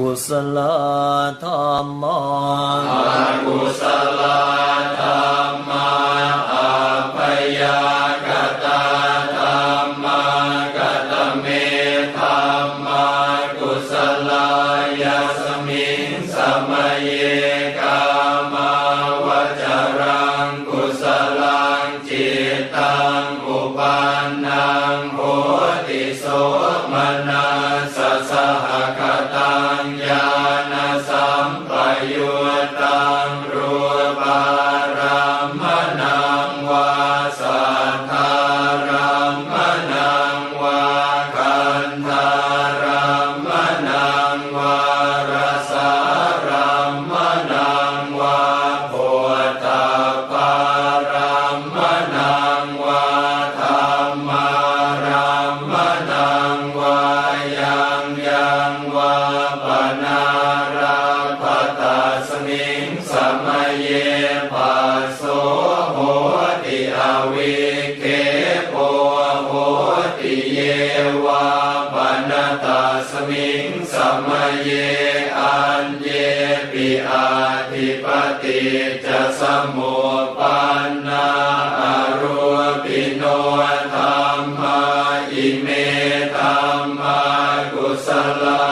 กุศลธรรมะกุศลธรรมาอัพยากตาธรรมากตเมธรรมากุศลายาสมิงสมัยกามาวจรังกุศลังจิตตังอุปันนังโหติโสมนั ตังรูปารามนังวาสัทธารามนังวาคันธารามนังวารสารามนังวาโพธปารามนังวาธรรมารามนังวา สมัยเยปัสโสโหติอวิเคโปโหติเยวาปนตาสมิงสมัยเยอันเยปิอาทิปติจะสมุปันนาอรุปิโนธรรมาอิเมธรรมากุสลา